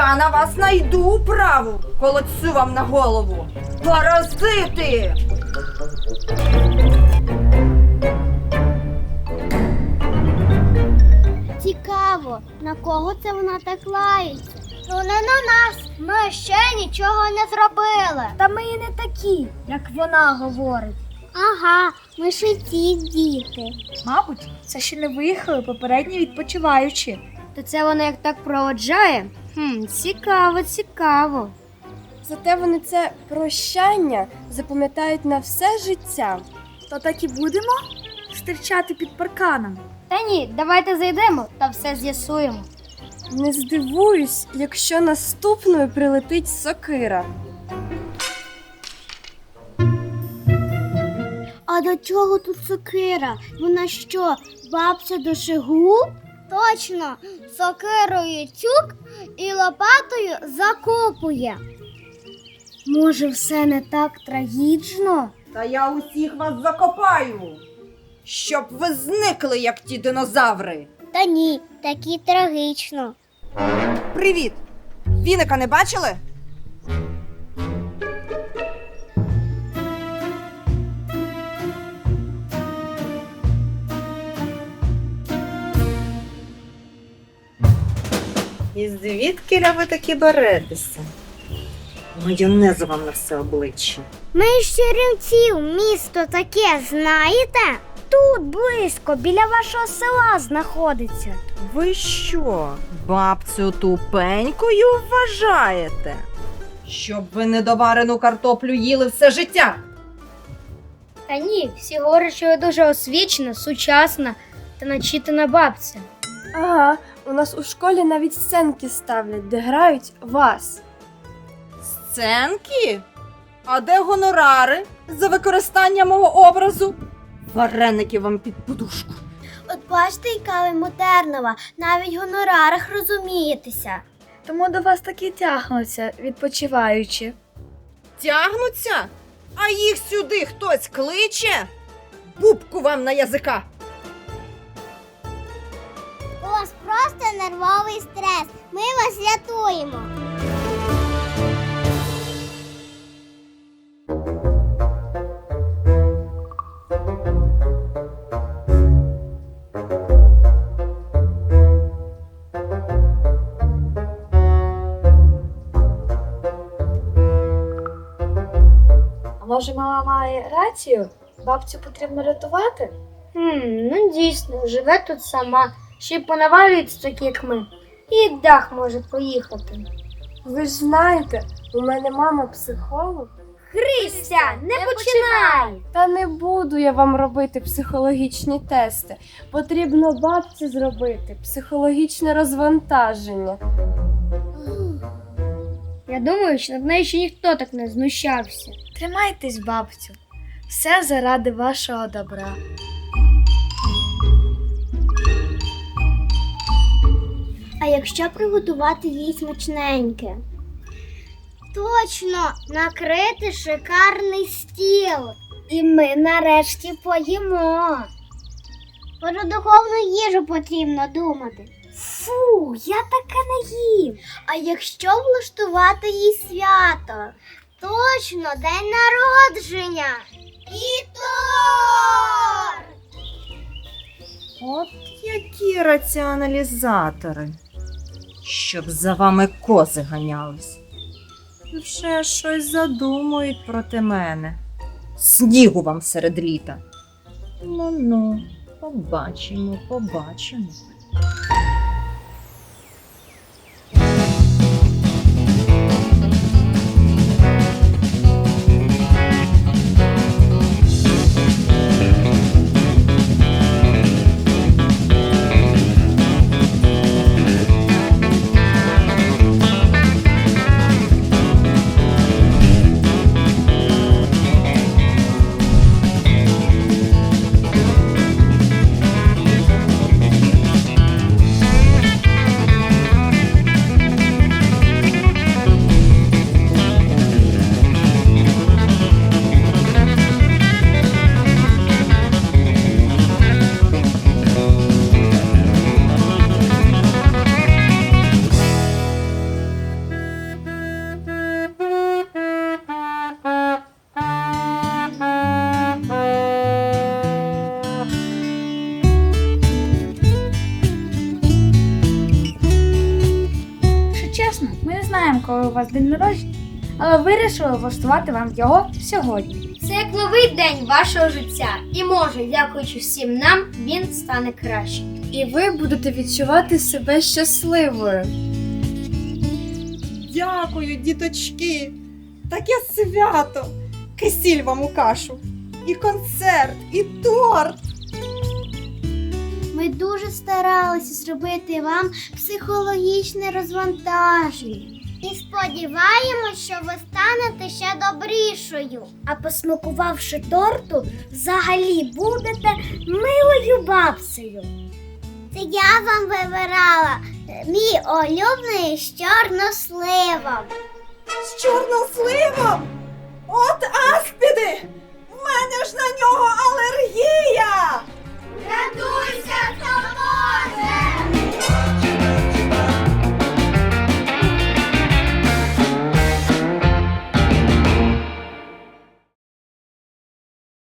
Я на вас найду управу, колодцю вам на голову. Паразити! Цікаво, на кого це вона так лається? Ну не на нас. Ми ще нічого не зробили. Та ми і не такі, як вона говорить. Ага, ми ж і ті діти. Мабуть, це ще не виїхали попередні відпочиваючі. То це вона як так проводжає? Хм, цікаво, цікаво. Зате вони це прощання запам'ятають на все життя. То так і будемо стирчати під парканом. Та ні, давайте зайдемо та все з'ясуємо. Не здивуюсь, якщо наступною прилетить сокира. А до чого тут сокира? Вона що, бабця до шигу? Точно, сокирою тюк і лопатою закопує. Може, все не так трагічно? Та я усіх вас закопаю, щоб ви зникли, як ті динозаври. Та ні, такі трагічно. Привіт! Віника не бачили? І звідки ви такі беретеся? Майонезу вам на все обличчя. Ми з Черемців, місто таке, знаєте? Тут близько, біля вашого села знаходиться. Ви що, бабцю тупенькою вважаєте? Щоб ви недоварену картоплю їли все життя. Та ні, всі говорять, що я дуже освічена, сучасна та начитана бабця. Ага, у нас у школі навіть сценки ставлять, де грають вас. Сценки? А де гонорари за використання мого образу? Вареники вам під подушку. От бачите, яка ви модернова, навіть в гонорарах розумієтеся. Тому до вас такі тягнуться, відпочиваючи. Тягнуться? А їх сюди хтось кличе? Бубку вам на язика. Вас просто нервовий стрес. Ми вас рятуємо. А може мама має рацію? Бабцю потрібно рятувати? Хм, ну дійсно, живе тут сама, ще й понавалюється такі, як ми. І дах може поїхати. Ви ж знаєте, у мене мама психолог. Христя, не починай! Та не буду я вам робити психологічні тести. Потрібно бабці зробити психологічне розвантаження. Я думаю, що над нею ще ніхто так не знущався. Тримайтесь, бабцю. Все заради вашого добра. Якщо приготувати їй смачненьке? Точно, накрити шикарний стіл. І ми нарешті поїмо. Про духовну їжу потрібно думати. Фу, я таке не їм. А якщо влаштувати їй свято? Точно, день народження. І торт! От які раціоналізатори. Щоб за вами кози ганялись. Вже щось задумують проти мене. Снігу вам серед літа. Ну ну, побачимо, побачимо. Коли у вас день народження, але вирішили влаштувати вам його сьогодні. Це як новий день вашого життя. І може, дякуючи всім нам, він стане краще. І ви будете відчувати себе щасливою. Дякую, діточки. Таке свято. Кисіль вам у кашу. І концерт, і торт. Ми дуже старалися зробити вам психологічне розвантаження. І сподіваємось, що ви станете ще добрішою. А посмакувавши торту, взагалі будете милою бабцею. Це я вам вибирала мій улюблений з чорносливом. З чорносливом? От аспіди! В мене ж на нього алергія!